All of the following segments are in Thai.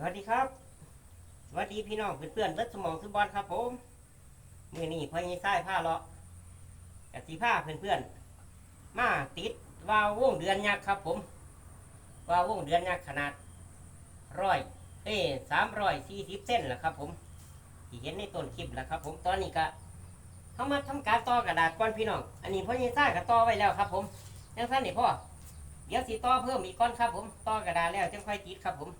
สวัสดีครับสวัสดีพี่น้องเพื่อนๆเบิดสมองสุบอลครับผมมือนี้พอยี่ไส้ผ้าเลาะกะสีผ้าเพื่อนๆ มาติดวาววงเดือนยักษ์ครับผมวาววงเดือนยักษ์ขนาดร้อยเอ้สามร้อยสี่สิบเส้นแหละครับ ผมที่เห็นในต้นคลิปแหละครับ ผมตอนนี้ก็เขามาทำการต่อกระดาษก้อนพี่น้อง อันนี้พอยี่ไส้ก็ต่อไว้แล้วครับ ผมยังสั้นนี่พ่อเดี๋ยวสีต่อเพิ่มอีกก้อนครับ ผมต่อกระดาษแล้วจังค่อยติดครับผม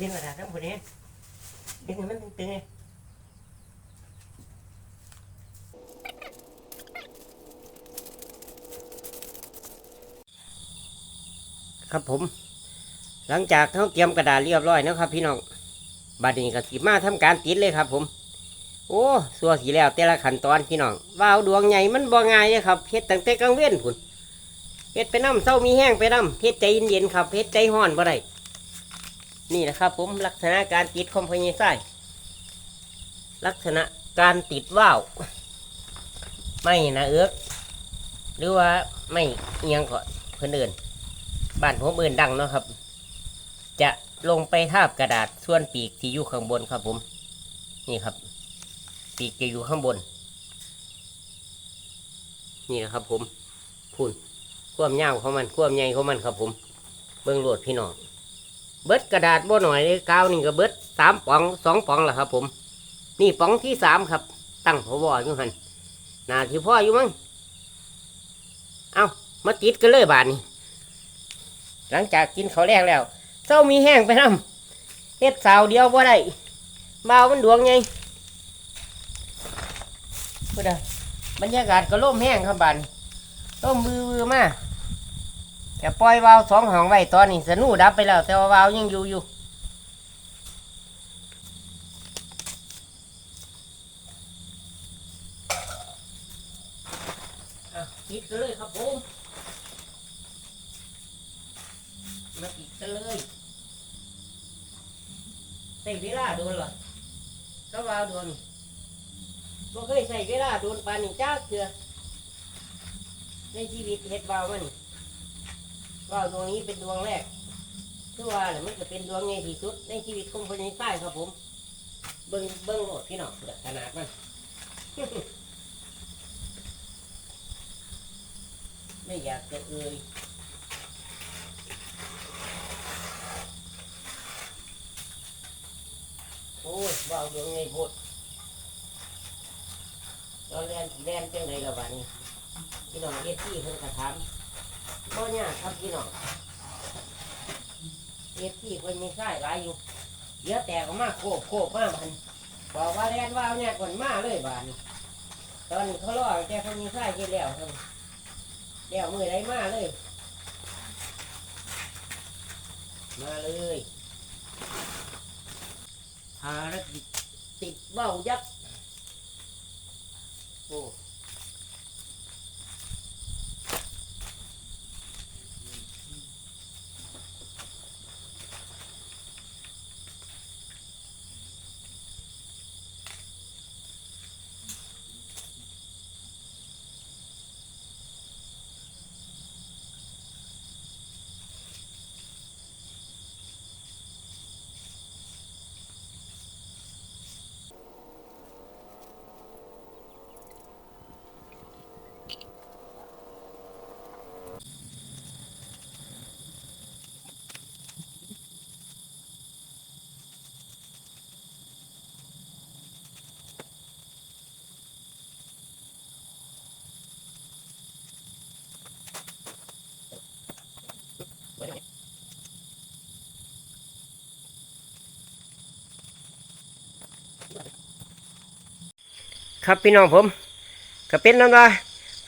ดึงกระดาษทั้งหมดนี้ดึงให้มันตึงๆไงครับผม หลังจากเขาเตรียมกระดาษเรียบร้อยนะครับ พี่น้องบัดนี้ก็สิมาทำการติดเลยครับ ผม โอ้สัวสีแล้วแต่ละขั้นตอนพี่น้องว่าวดวงใหญ่มันบ่ง่ายเลยครับเฮ็ดตั้งแต่กลางเว้นพุ่นเฮ็ดไปน้ำเศร้ามีแห้งไปน้ำเฮ็ดใจเย็นๆครับเฮ็ดใจห้อนบ่ได้ นี่นะครับผมลักษณะการติดคอมพนีไส้ลักษณะการติดว่าวไม่นะเอื้อกหรือว่าไม่เอียงก่อนเพื่อนเอื่นบ้านผมเอื่นดังเนาะครับ จะลงไปทาบกระดาษส่วนปีกที่อยู่ข้างบนครับผม นี่ครับ ปีกจะอยู่ข้างบน นี่นะครับผมพุ่นความยาวของมันความใหญ่ของมันครับผม เบื้องโหลดพี่น้อง เบิดกระดาษบ่หน่อยเลยกาวนี่ก็เบิดสามป๋องสองป๋องแหละครับ ผม นี่ป๋องที่สามครับ ตั้งพบอยู่หันนาที่พ่ออยู่มั้งเอามาติดกันเลยบาทนี้หลังจากกินเขาแรกแล้วเศร้ามีแห้งไปน้ำเฮ็ดสาวเดียวบ่ได้บ่าวมันดวงไงพูดได้บรรยากาศก็ล่มแห้งครับบานต้มมือมื อมาแต่ปล่อยวาวสองห้องไว้ตอนนี้สนูดับไปแล้ว แต่ว่าวาวยังอยู่อยู่อะปิดกันเลยครับผมมาปิดกันเลยใส่เวลาโดนเหรอก็วาวโดนบ่เคยใส่เวลาโดนปานนี้จ้าเถื่อในชีวิตเฮ็ดวาวมัน ว่าวดวงนี้เป็นดวงแรกคือว่าแหละมันจะเป็นดวงใหญ่ที่สุด ในชีวิตของคนในใต้ครับผม เบิ้งเบิ้งโหลดพี่น้องขนาดมันไม่อยากจะเอ่ยโอ้ยว่าวดวงใหญ่โพดเราแลนแลนจังไรละวันนี้พี่น้องเอฟซีเพิ่นกระทำ ก็ยากครับพี่น้องเอฟที่คนมีค่ายหลายอยู่เดี๋ยอะแต่ก็มาโคบโคบมามันบอกว่าแลนว่าเนี่ยคนมาเลยบานตอนนี้เขาล่อแต่คนมีค่ายเจ็ดแล้วครับแล้วมือไรมาเลย มาเลยภารกิจติดเบ้ายักษ์โอ้ ครับพี่น้องผม ก็เป็นนั้นว่า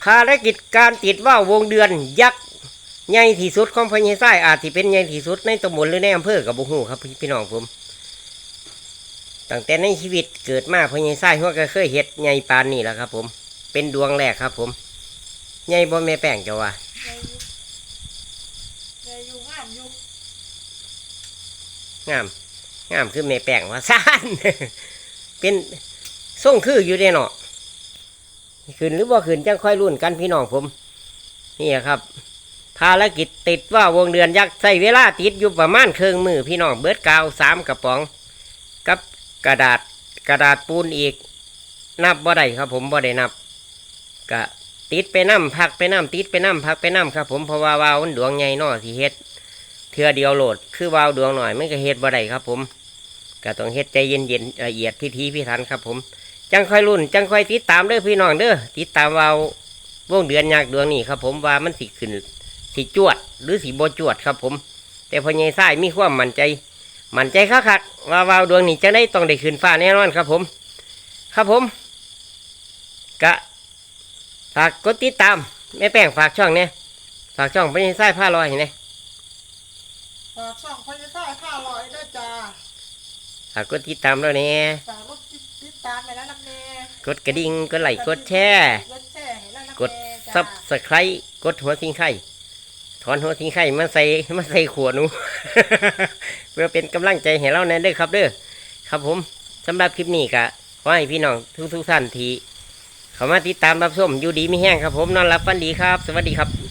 ภารกิจการติดว่าววงเดือนยักษ์ใหญ่ที่สุดของพญาไส้อาจที่เป็นใหญ่ที่สุดในตำบลหรือในอำเภอกับบุหูครับพี่พี่น้องผมตั้งแต่ในชีวิตเกิดมาพญาไส้หัวก็เคยเห็ดใหญ่ปานนี่แหละครับ ผม เป็นดวงแรกครับ ผมใหญ่บ่แม่แป้งจะว่าในยุในยุงามยุงามงามคือแม่แป้งว่าซ่านเป็น ส่งคืออยู่เด้เนาะขึ้นหรือบ่ขึ้นจังค่อยรุ่นกันพี่น้องผม นี่ครับ ภารกิจติดว่าวงเดือนยักษ์ใส่เวลาติดอยู่ประมาณเครื่องมือพี่น้องเบิร์ดกาวสามกระป๋อง กับกระดาษกระดาษปูนอีก นับบ่ได้ครับ ผมบ่ได้นับกะติดไปน้ำพักไปน้ำติดไปน้ำพักไปน้ำครับ ผมเพราะว่าวาวมันดวงใหญ่นอที่เฮ็ดเทือเดียวโหลดคือวาวดวงหน่อยไมันก็เฮ็ดบ่ได้ครับ ผมก็ต้องเฮ็ดใจเย็นๆละเอียดพิธีพิถันครับ ผม จังค่อยรุ่น จังค่อยติดตามเด้อพี่น้องเด้อติดตามวาววงเดือนยักษ์ดวงนี้ครับ ผมว่ามันสิขึ้นสีจวด หรือสีโบจวดครับผม แต่พอใหญ่ไส้มีความมั่นใจ มั่นใจคักๆว่าวาวดวงนี้จะได้ต้องได้ขึ้นฟ้าแน่นอนครับผม ครับผมกะฝากกดติดตามแม่แป้งฝากช่องเนี่ยฝากช่องพอใหญ่ไส้ผ้าลอยเนี่ยฝากช่องพญาไส้ข้าลอยด้วยจ้าฝากกดติดตามแล้วเนี่ย กดกระดิ่งกดไลค์กดแชร์กดซับสไครต์กดหัวสิงไข่ถอนหัวสิงไข่มาใส่มาใส่ขวดนูเพื่อเป็นกำลังใจให้เราแน่เด้อครับเด้อครับผมสำหรับคลิปนี้ก็ขอให้พี่น้องทุกทุกท่านที่เขามาติดตามรับชมอยู่ดีไม่แห้งครับผมนอนรับฟันดีครับ สวัสดีครับ